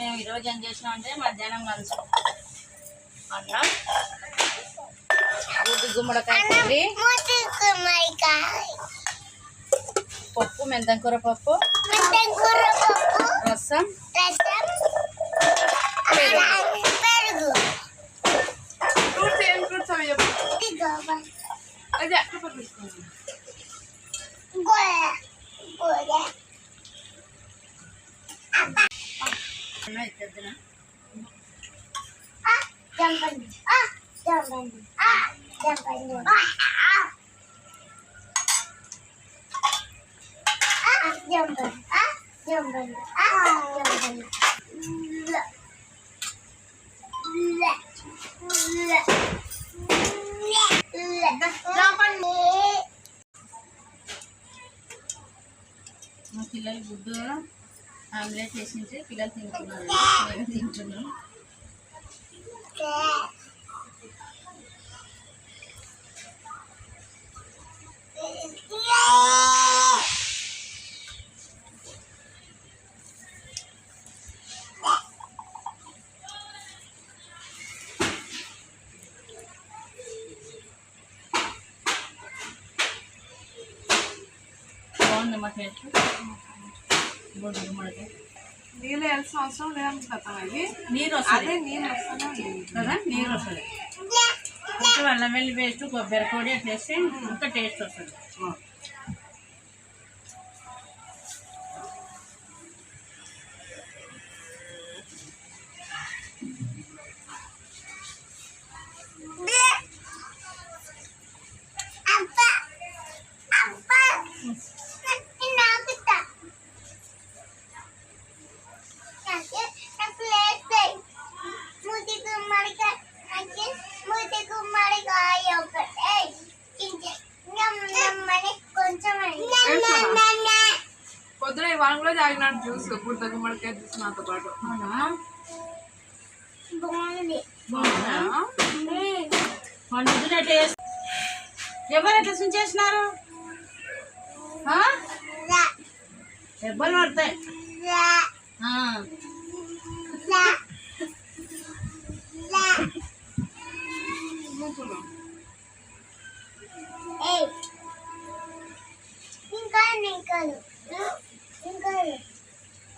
మేము ఈరోజు ఏం చేసినాం అంటే మధ్యాహ్నం లంచ్. అన్నం? గుడ్డు గుమ్మడికాయ కర్రీ పప్పు మెంతం కూర పప్పు. రసం. ఫ్రూట్స్ ఏం ఫ్రూట్స్ అవి చెప్పు. అదే అక్కడ Masih ah gudah. ఆమ్లెట్ వేసింటే పిల్లలు తింటున్నారు. మేము తింటున్నాం. బాగుంది మా టేస్ట్ నీళ్ళు వేయాల్సిన అవసరం లేదనుకుంటా ఇది నీరు అదే వస్తుంది నీళ్ళు వస్తానే కదా నీరు వస్తుంది కొంచెం అల్లం వెల్లి పేస్ట్ కొబ్బరి పొడి అట్లా వేస్తే ఇంకా టేస్ట్ వస్తుంది. ఇవాళ కూడా తాగినాడు జ్యూస్ గుడ్డ గుమ్మడికాయ జ్యూస్ నాతో పాటు. ఎవరు ఎట్లా చేసినారు? దెబ్బలు పడతాయి ఆ, ఇంకా ఇంకా ఇంకా.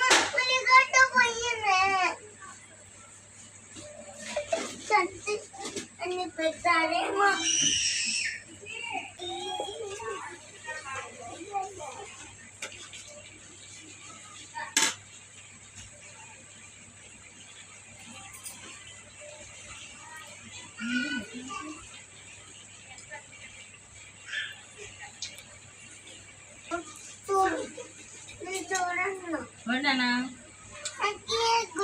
ఉమ్. కొంచెం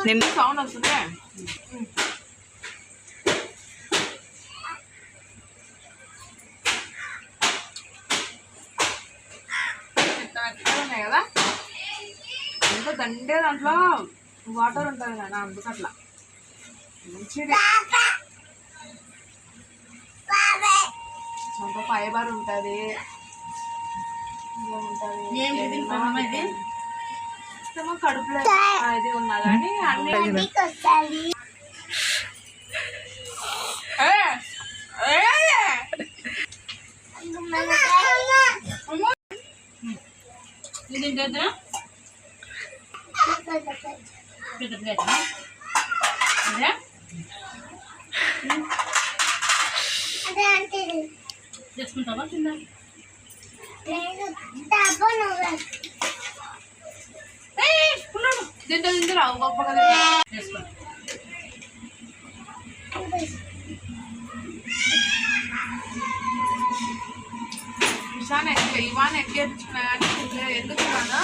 నిన్న సౌండ్ వస్తుంది. ఉన్నాయి కదా? ఎంత దండే దాంట్లో వాటర్ ఉంటుంది కదా అందుకు అట్లా మంచిది. అంత ఫైబర్ ఉంటుంది. ఏం ఇది? కడుపులో ఇది ఉన్నా కానీ అన్ని! ఇది పెద్ద ప్లేట్? అదే? లేదు డబ్బు నువ్వే. తింటే తింటే రావు గొప్ప కదా తెచ్చుకో ఇషాన్ ఎక్కే ఇవాన్ ఎక్కేపించుకున్నా కానీ తినలేదు. ఎందుకు కదా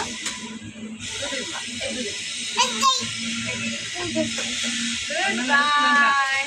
గుడ్ బాయ్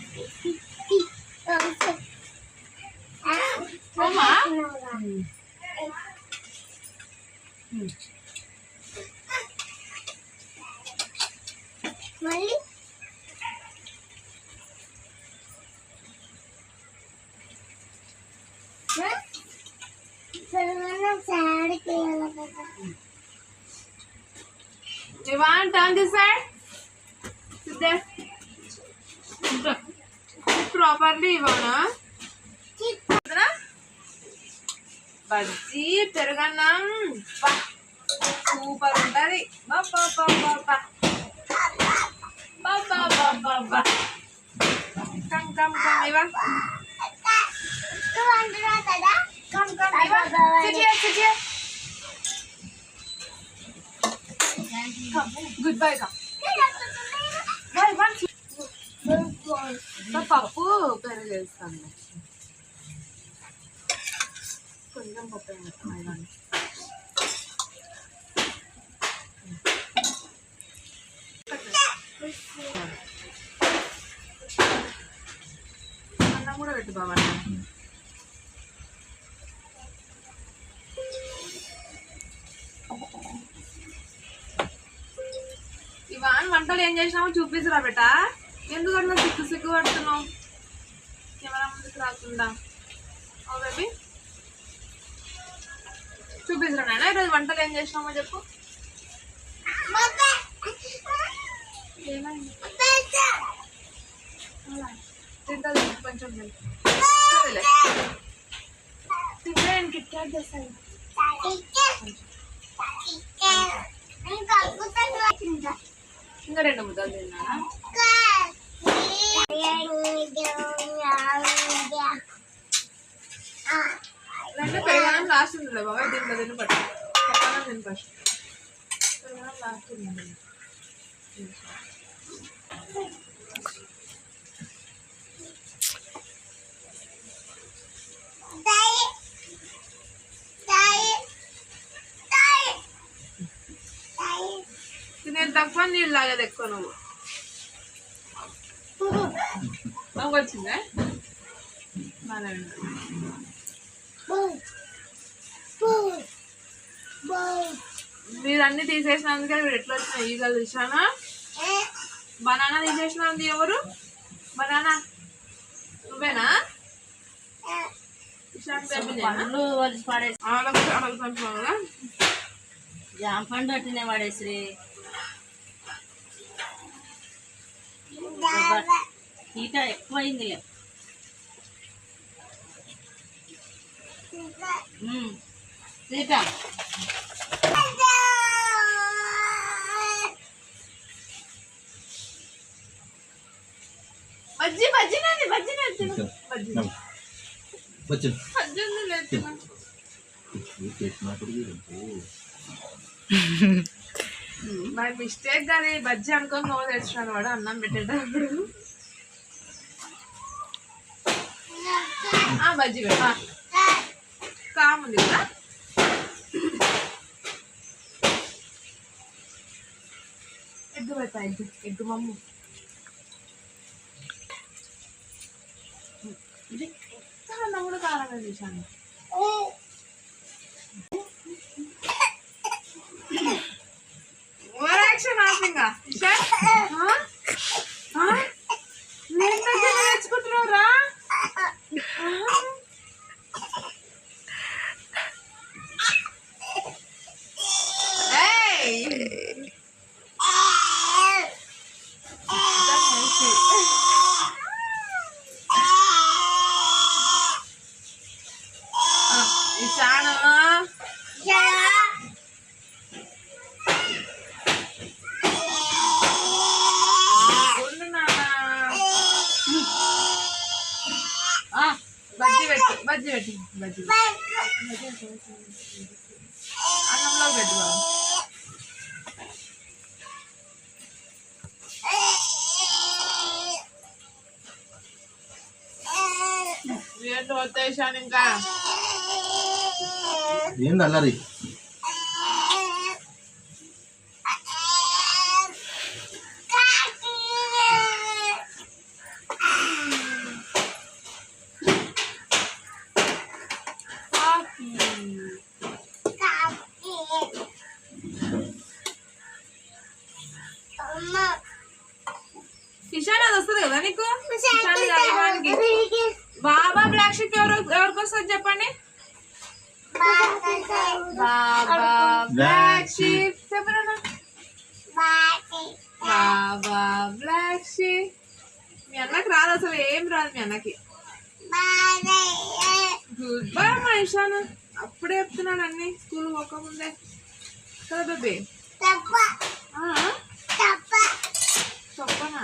అమ్మా మళ్ళీ వెళ్ళకదా Ivan, turn this side. Sit there. properly, Ivana. Bajji పెరుగన్నం బా. సూపర్ ఉంటది బా, బా, బా, బా, బా. బా, బా, బా, బా, బా. కమ్ కమ్ కమ్ ఇవా కదా కమ్ కమ్ ఇవా Sit here, sit here. Come, goodbye come bye one పప్పు పెరుగు వేస్తాను కొంచెం పప్పు వేస్తాను అన్నం కూడా పెట్టు బాబా ఇవాన్ వంటలు ఏం చేసినామో చూపిస్తురా బేట. ఎందుకు సిగ్గు సిగ్గు పడుతున్నావు? కెమెరా ముందుకు రాకుండా. ఓ బేబీ? చూపిస్తురా నాన్న ఈరోజు వంటలు ఏం చేసినామో చెప్పు. తింటది కొంచెం. తింటే నేను కిట్ క్యాట్ చేస్తాను. ఇంకా రెండు ముద్దలు తిన్నానా పెరగడం లాస్ట్ ఉందిలే బాబా దీంట్లో తిని పట్టు పక్కన తిని ఫస్ట్ పెరగడం లాస్ట్ ఉంది తినేది తక్కువ నీళ్ళు తాగేది ఎక్కువ నువ్వు. బాగా వచ్చిందా? బాగానే ఉంది. మీరు అన్ని తీసేసినందుకే మీరు ఎట్లా వచ్చినాయి ఈగలు తీసానా బనానా తీసేసినంది ఎవరు? బనానా? నువ్వేనా? ఇషాన్ బేబీనేనా? పండ్లు వలిసి పాడేసి ఆడకు ఆడకు పంపినావు కదా జామ పండు అట్టినే పడేసి హీట ఎక్కువైందిలే. సీత బజ్జి నాది నాది మిస్టేక్ కానీ బజ్జి అనుకొని నో తెచ్చినాడు వాడు అన్నం పెట్టేటప్పుడు. ఆ బజ్జి పెట్టు. కాముంది కదా. ఎగ్గు పెట్టా ఎగ్గు. ఎగ్గు మమ్ము. ఇది అన్నం కూడా కారం వేసాను బజ్జీ పెట్టు బజ్జీ పెట్టు బజ్జీ అన్నంలో పెట్టు బాబు. ఏంటి వస్తాయి ఇషాన్ ఇంకా? ఏంది అల్లరి కాఫీ ఇషాన్ అది వస్తుంది కదా నీకు ఇషాన్ కలవడానికి బాబా బ్లాక్ షిప్ ఎవరు ఎవరికి వస్తుంది చెప్పండి? బాబా బ్లాక్ షిప్ చెప్పరా బాబా బ్లాక్ షిప్ మీ అన్నకి రాదు అసలు ఏం రాదు మీ అన్నకి. గుడ్ బై మా ఇషాన్ అప్పుడే చెప్తున్నాడు అన్ని. స్కూల్ పోకముందే. కదా బేబీ? చెప్పనా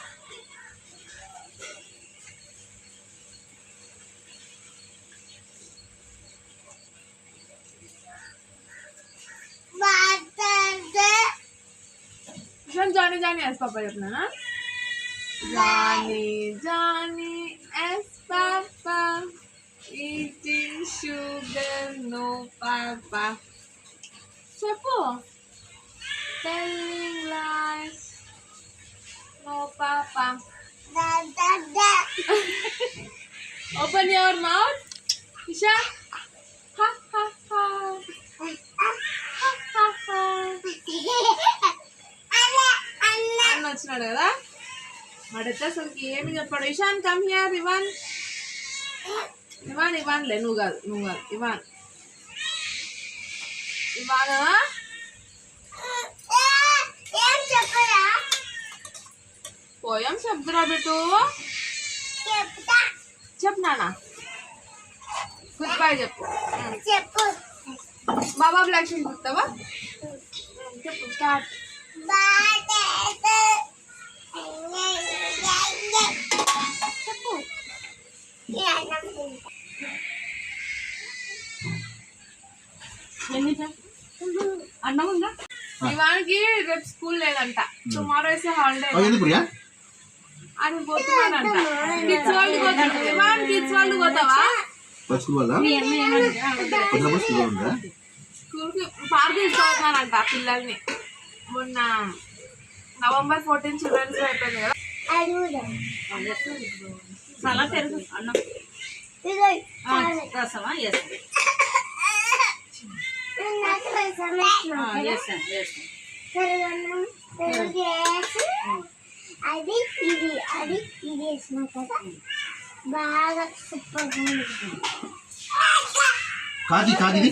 जाने जाने ऐसा पापा अपना ना? जाने जाने as papa eating sugar no papa siapa telling lies no papa da da da open your mouth Isha ha ha ha ha ha ha వచ్చినాడు కదా? వాడైతే అసలు ఏమి చెప్పాడు? Ishan come here Ivan Ivan ఇవాన్లే నువ్వు కాదు నువ్వు కాదు ఇవాన్ ఇవాన్ పోయాం చెప్తురా బిట్టు చెప్పు నాన్న. గుడ్ బై చెప్పు. చెప్పు. బాబా బ్లాక్ షీట్ చెప్తావా చెప్పు స్టార్ట్ అన్నం ఉందా? ఇవానికి రేపు స్కూల్ లేదంట. టుమారో వేసే హాలిడే అని పోతున్నాడంట కిడ్స్ వాళ్ళు పోతాడు ఇవాన్ కిడ్స్ వాళ్ళు పోతావా? స్కూల్కి పార్క్ తీసుకోతున్నానంట పిల్లల్ని. మొన్న నవంబర్ ఫోర్టీన్ చిల్డ్రన్స్ డే అయిపోయింది కదా. చాలా అన్నం. రసమా ఎస్ అది ఇది అది ఇది వేసినా కదా బాగా సూపర్ ఉంది. కాది కాది ఇది?